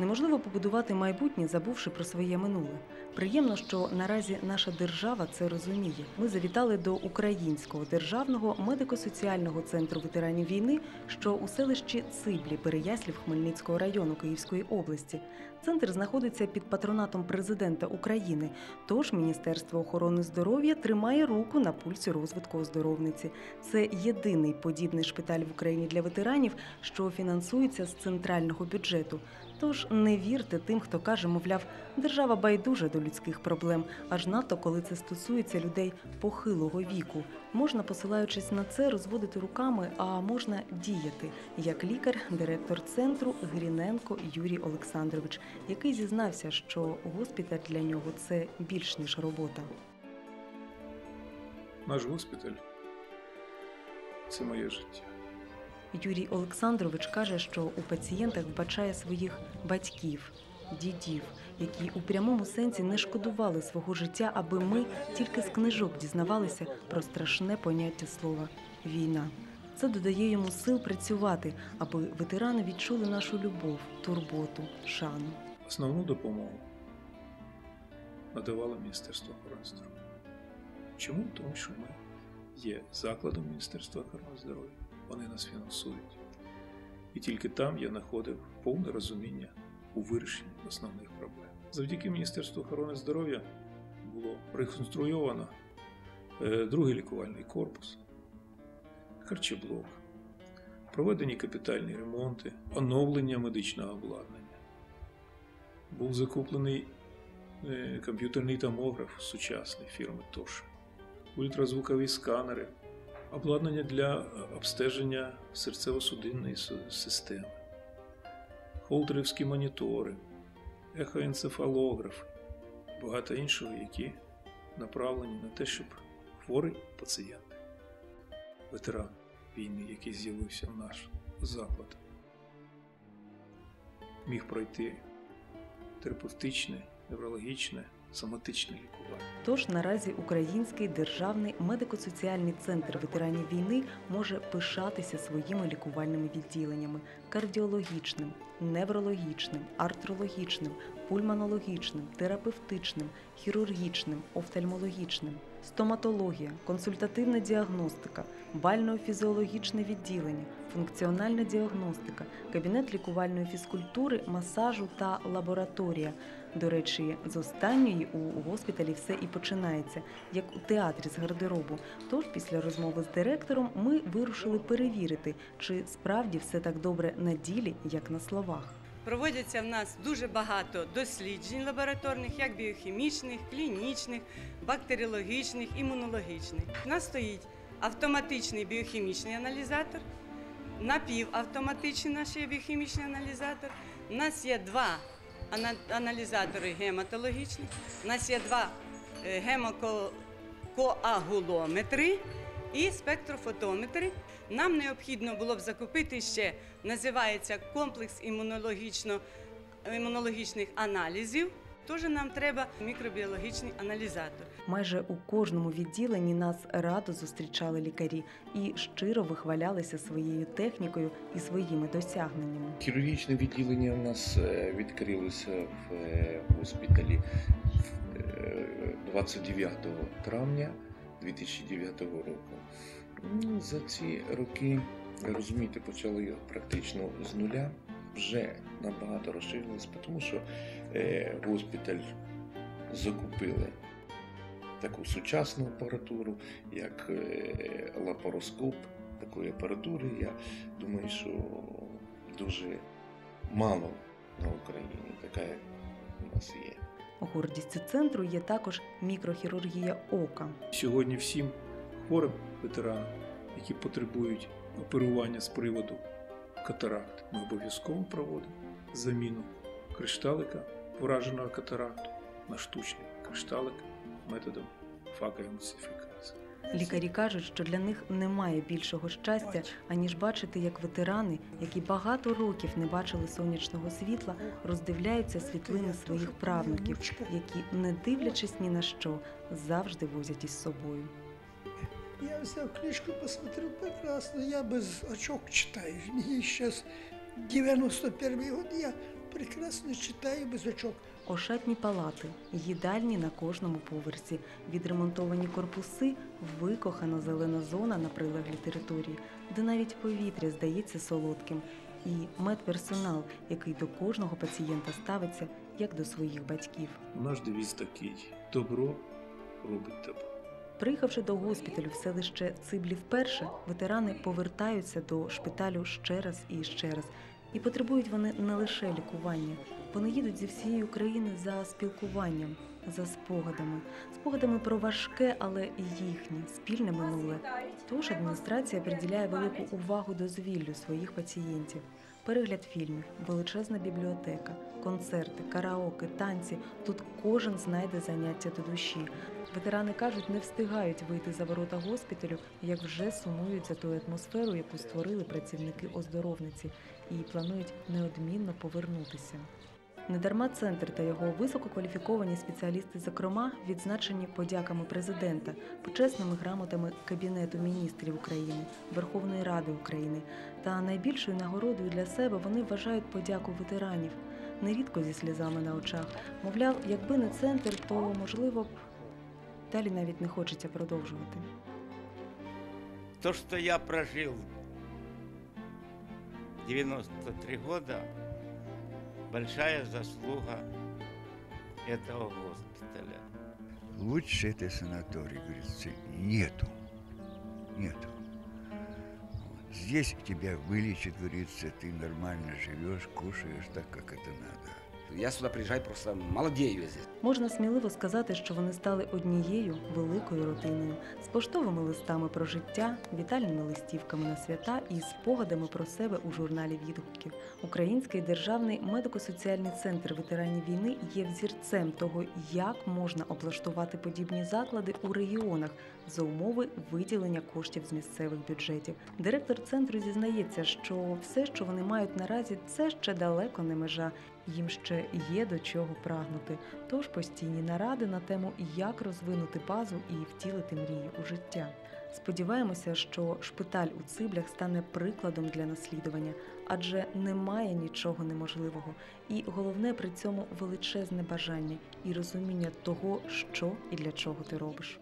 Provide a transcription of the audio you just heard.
Неможливо побудувати майбутнє, забувши про своє минуле. Приємно, що наразі наша держава це розуміє. Ми завітали до Українського державного медико-соціального центру ветеранів війни, що у селищі Циблі Переяслів Хмельницького району Київської області. Центр знаходиться під патронатом президента України. Тож Міністерство охорони здоров'я тримає руку на пульсі розвитку оздоровниці. Це єдиний подібний шпиталь в Україні для ветеранів, що фінансується з центрального бюджету. Тож не вірте тим, хто каже, мовляв, держава байдужа до людських проблем, аж надто коли це стосується людей похилого віку. Можна, посилаючись на це, розводити руками, а можна діяти, як лікар, директор центру Гріненко Юрій Олександрович, який зізнався, що госпіталь для нього це більш ніж робота. Наш госпіталь це моє життя. Юрій Олександрович каже, що у пацієнтах вбачає своїх батьків, дідів, які у прямому сенсі не шкодували свого життя, аби ми тільки з книжок дізнавалися про страшне поняття слова війна. Це додає йому сил працювати, аби ветерани відчули нашу любов, турботу, шану. Основну допомогу надавало Міністерство охорони здоров'я. Чому? Тому що ми є закладом Міністерства охорони здоров'я, вони нас фінансують. І тільки там я знаходив повне розуміння у вирішенні основних проблем. Завдяки Міністерству охорони здоров'я було реконструйовано е, другий лікувальний корпус, харчеблок, проведені капітальні ремонти, оновлення медичного обладнання. Був закуплений е, комп'ютерний томограф сучасний фірми Тош, ультразвукові сканери, обладнання для обстеження серцево-судинної системи, холтерівські монітори, ехоенцефалографи, багато іншого, які направлені на те, щоб хворий пацієнт, ветеран війни, який з'явився в наш заклад, міг пройти терапевтичне, неврологічне, соматичне лікування. Тож наразі Український державний медико-соціальний центр ветеранів війни може пишатися своїми лікувальними відділеннями кардіологічним, неврологічним, артрологічним, пульмонологічним, терапевтичним, хірургічним, офтальмологічним, стоматологія, консультативна діагностика, бально-фізіологічне відділення, функціональна діагностика, кабінет лікувальної фізкультури, масажу та лабораторія. До речі, з останньої у госпіталі все і починається, як у театрі з гардеробу. Тож, після розмови з директором, ми вирушили перевірити, чи справді все так добре на ділі, як на словах. Проводяться в нас дуже багато досліджень лабораторних, як біохімічних, клінічних, бактеріологічних, імунологічних. У нас стоїть автоматичний біохімічний аналізатор, напівавтоматичний наш біохімічний аналізатор. У нас є два аналізатори гематологічні, у нас є два е, гемокоагулометри і спектрофотометри. Нам необхідно було б закупити ще, називається комплекс імунологічно, імунологічних аналізів. Теж нам треба мікробіологічний аналізатор. Майже у кожному відділенні нас радо зустрічали лікарі і щиро вихвалялися своєю технікою і своїми досягненнями. Хірургічне відділення у нас е, відкрилося в е, госпіталі е, 29 травня 2009 року. Ну, За ці роки, розумієте, почали його практично з нуля. Вже набагато розширилось, тому що е, госпіталь закупили таку сучасну апаратуру, як е, лапароскоп. Такої апаратури, я думаю, що дуже мало на Україні, така як у нас є. Гордістю центру є також мікрохірургія ока. Сьогодні всім хворим ветеранам, які потребують оперування з приводу катаракт, ми обов'язково проводимо заміну кришталика враженого катаракту на штучний кришталик методом фагоемульсифікації. Лікарі кажуть, що для них немає більшого щастя, аніж бачити, як ветерани, які багато років не бачили сонячного світла, роздивляються світлини своїх правнуків, які, не дивлячись ні на що, завжди возять із собою. Я взял книжку, посмотрел прекрасно. Я без очок читаю. Мне сейчас 91 год. Я прекрасно читаю без очок. Ошатні палати, їдальні на кожному поверсі, відремонтовані корпуси, викохана зелена зона на прилеглій території, де навіть повітря здається солодким, і медперсонал, який до кожного пацієнта ставиться як до своїх батьків. Наш девіз такий: добро робить добро. Приїхавши до госпіталю в селище Циблі вперше, ветерани повертаються до шпиталю ще раз і ще раз. І потребують вони не лише лікування. Вони їдуть зі всієї України за спілкуванням, за спогадами, спогадами про важке, але їхнє спільне минуле. Тож адміністрація приділяє велику увагу дозвіллю своїх пацієнтів. Перегляд фільмів, величезна бібліотека, концерти, караоке, танці. Тут кожен знайде заняття до душі. Ветерани кажуть, не встигають вийти за ворота госпіталю, як вже сумують за ту атмосферу, яку створили працівники оздоровниці, і планують неодмінно повернутися. Недарма центр та його висококваліфіковані спеціалісти, зокрема, відзначені подяками президента, почесними грамотами Кабінету міністрів України, Верховної Ради України. Та найбільшою нагородою для себе вони вважають подяку ветеранів, нерідко зі сльозами на очах. Мовляв, якби не центр, то можливо б далі навіть не хочеться продовжувати. То, что я прожил 93 года, большая заслуга этого госпиталя. Лучше этой санатории, говорится, нету. Нету. Здесь тебя вылечат, говорится, ты нормально живешь, кушаешь так, как это надо. Я сюда приезжаю просто молодею я здесь. Можна сміливо сказати, що вони стали однією великою родиною з поштовими листами про життя, вітальними листівками на свята і спогадами про себе у журналі відгуків. Український державний медико-соціальний центр ветеранів війни є взірцем того, як можна облаштувати подібні заклади у регіонах за умови виділення коштів з місцевих бюджетів. Директор центру зізнається, що все, що вони мають наразі, це ще далеко не межа. Їм ще є до чого прагнути. Тож постійні наради на тему, як розвинути базу і втілити мрії у життя. Сподіваємося, що шпиталь у циблях стане прикладом для наслідування, адже немає нічого неможливого. І головне при цьому величезне бажання і розуміння того, що і для чого ти робиш.